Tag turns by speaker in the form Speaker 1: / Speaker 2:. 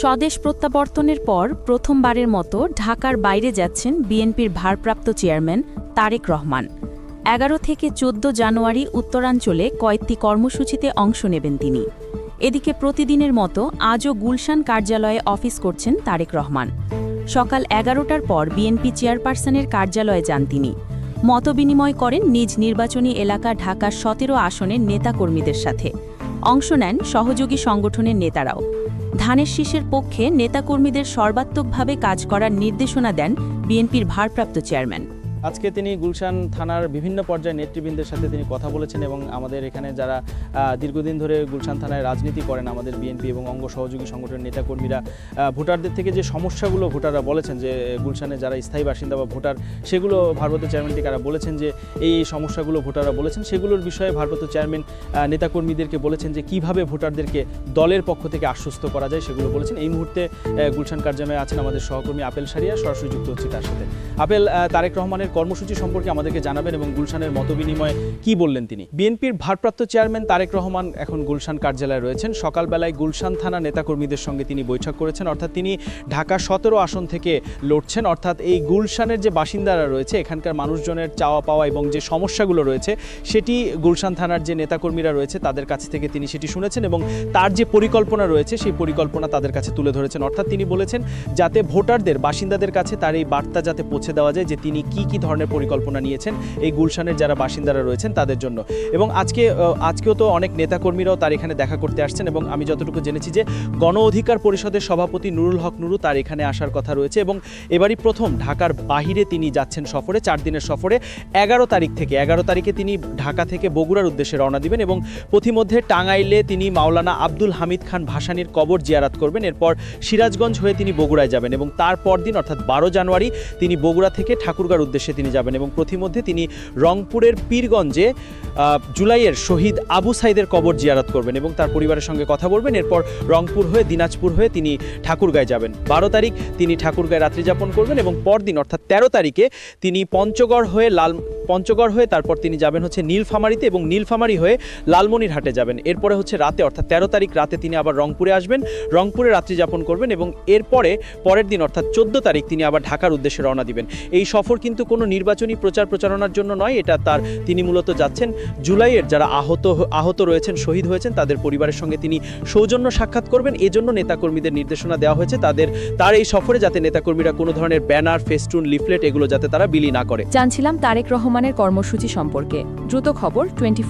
Speaker 1: স্বদেশ প্রত্যাবর্তনের পর প্রথমবারের মতো ঢাকার বাইরে যাচ্ছেন বিএনপির ভারপ্রাপ্ত চেয়ারম্যান তারেক রহমান। এগারো থেকে চোদ্দ জানুয়ারি উত্তরাঞ্চলে কয়েকটি কর্মসূচিতে অংশ নেবেন তিনি। এদিকে প্রতিদিনের মতো আজও গুলশান কার্যালয়ে অফিস করছেন তারেক রহমান। সকাল এগারোটার পর বিএনপি চেয়ারপারসনের কার্যালয়ে যান তিনি। মতবিনিময় করেন নিজ নির্বাচনী এলাকা ঢাকার সতেরো আসনের নেতাকর্মীদের সাথে। অংশ নেন সহযোগী সংগঠনের নেতারাও। ধানের শীষের পক্ষে নেতাকর্মীদের সর্বাত্মকভাবে কাজ করার নির্দেশনা দেন বিএনপির ভারপ্রাপ্ত চেয়ারম্যান।
Speaker 2: আজকে তিনি গুলশান থানার বিভিন্ন পর্যায়ে নেতৃবৃন্দের সাথে তিনি কথা বলেছেন এবং আমাদের এখানে যারা দীর্ঘদিন ধরে গুলশান থানায় রাজনীতি করেন আমাদের বিএনপি এবং অঙ্গ সহযোগী সংগঠনের নেতাকর্মীরা ভোটারদের থেকে যে সমস্যাগুলো ভোটাররা বলেছেন যে গুলশানে যারা স্থায়ী বাসিন্দা বা ভোটার, সেগুলো ভারপ্রাপ্ত চেয়ারম্যান থেকে তারা বলেছেন যে, এই সমস্যাগুলো ভোটাররা বলেছেন। সেগুলোর বিষয়ে ভারপ্রাপ্ত চেয়ারম্যান নেতাকর্মীদেরকে বলেছেন যে, কীভাবে ভোটারদেরকে দলের পক্ষ থেকে আশ্বস্ত করা যায় সেগুলো বলেছেন। এই মুহূর্তে গুলশান কার্যালয়ে আছেন আমাদের সহকর্মী আপেল সারিয়া, সরাসরি যুক্ত হচ্ছে তার সাথে। আপেল তারেক রহমানের কর্মসূচি সম্পর্কে আমাদেরকে জানাবেন এবং গুলশানের মতবিনিময়ে কি বললেন তিনি? বিএনপির ভারপ্রাপ্ত চেয়ারম্যান তারেক রহমান এখন গুলশান কার্যালয়ে রয়েছেন। সকালবেলায় গুলশান থানা নেতাকর্মীদের সঙ্গে তিনি বৈঠক করেছেন। অর্থাৎ তিনি ঢাকা সতেরো আসন থেকে লড়ছেন। অর্থাৎ এই গুলশানের যে বাসিন্দারা রয়েছে, এখানকার মানুষজনের চাওয়া পাওয়া এবং যে সমস্যাগুলো রয়েছে, সেটি গুলশান থানার যে নেতাকর্মীরা রয়েছে, তাদের কাছ থেকে তিনি সেটি শুনেছেন এবং তার যে পরিকল্পনা রয়েছে, সেই পরিকল্পনা তাদের কাছে তুলে ধরেছেন। অর্থাৎ তিনি বলেছেন, যাতে ভোটারদের, বাসিন্দাদের কাছে তার এই বার্তা যাতে পৌঁছে দেওয়া যায় যে তিনি কি কি ধরনের পরিকল্পনা নিয়েছেন এই গুলশানের যারা বাসিন্দারা রয়েছেন তাদের জন্য। এবং আজকে আজকেও তো অনেক নেতাকর্মীরাও তার এখানে দেখা করতে আসছেন এবং আমি যতটুকু জেনেছি যে গণ অধিকার পরিষদের সভাপতি নুরুল হক নুরু তার এখানে আসার কথা রয়েছে এবং এবারই প্রথম ঢাকার বাহিরে তিনি যাচ্ছেন সফরে, চার দিনের সফরে। এগারো তারিখ থেকে, এগারো তারিখে তিনি ঢাকা থেকে বগুড়ার উদ্দেশ্যে রওনা দিবেন এবং পথিমধ্যে টাঙ্গাইলে তিনি মাওলানা আব্দুল হামিদ খান ভাসানির কবর জিয়ারাত করবেন। এরপর সিরাজগঞ্জ হয়ে তিনি বগুড়ায় যাবেন এবং তারপর দিন, অর্থাৎ বারো জানুয়ারি, তিনি বগুড়া থেকে ঠাকুরগাঁর উদ্দেশ্যে তিনি যাবেন এবং প্রতিমধ্যে তিনি রংপুরের পীরগঞ্জে জুলাইয়ের শহীদ আবু সাইদের কবর জিয়ারাত করবেন এবং তার পরিবারের সঙ্গে কথা বলবেন। এরপর রংপুর হয়ে দিনাজপুর হয়ে তিনি ঠাকুরগাঁয় যাবেন। বারো তারিখ তিনি ঠাকুরগাঁয় রাত্রি যাপন করবেন এবং পরদিন অর্থাৎ তেরো তারিখে তিনি পঞ্চগড় হয়ে লাল, পঞ্চগড় হয়ে তারপর তিনি যাবেন হচ্ছে নীলফামারিতে এবং নীলফামারি হয়ে লালমনিরহাটে যাবেন। এরপরে হচ্ছে রাতে অর্থাৎ তেরো তারিখ রাতে তিনি আবার রংপুরে আসবেন। রংপুরে রাত্রি যাপন করবেন এবং এরপরে পরের দিন অর্থাৎ চোদ্দ তারিখ তিনি আবার ঢাকার উদ্দেশ্যে রওনা দিবেন। এই সফর কিন্তু কোনো নির্বাচনী প্রচার প্রচারণার জন্য নয়, এটা তার, তিনি মূলত যাচ্ছেন জুলাইয়ের যারা আহত আহত রয়েছেন, শহীদ হয়েছেন, তাদের পরিবারের সঙ্গে তিনি সৌজন্য সাক্ষাৎ করবেন। এজন্য নেতাকর্মীদের নির্দেশনা দেওয়া হয়েছে, তাদের, তার এই সফরে যাতে নেতাকর্মীরা কোনো ধরনের ব্যানার, ফেস্টুন, লিফলেট এগুলো যাতে তারা বিলি না করে।
Speaker 3: জানছিলাম তারেক রহমানের কর্মসূচি সম্পর্কে। দ্রুত খবর টোয়েন্টি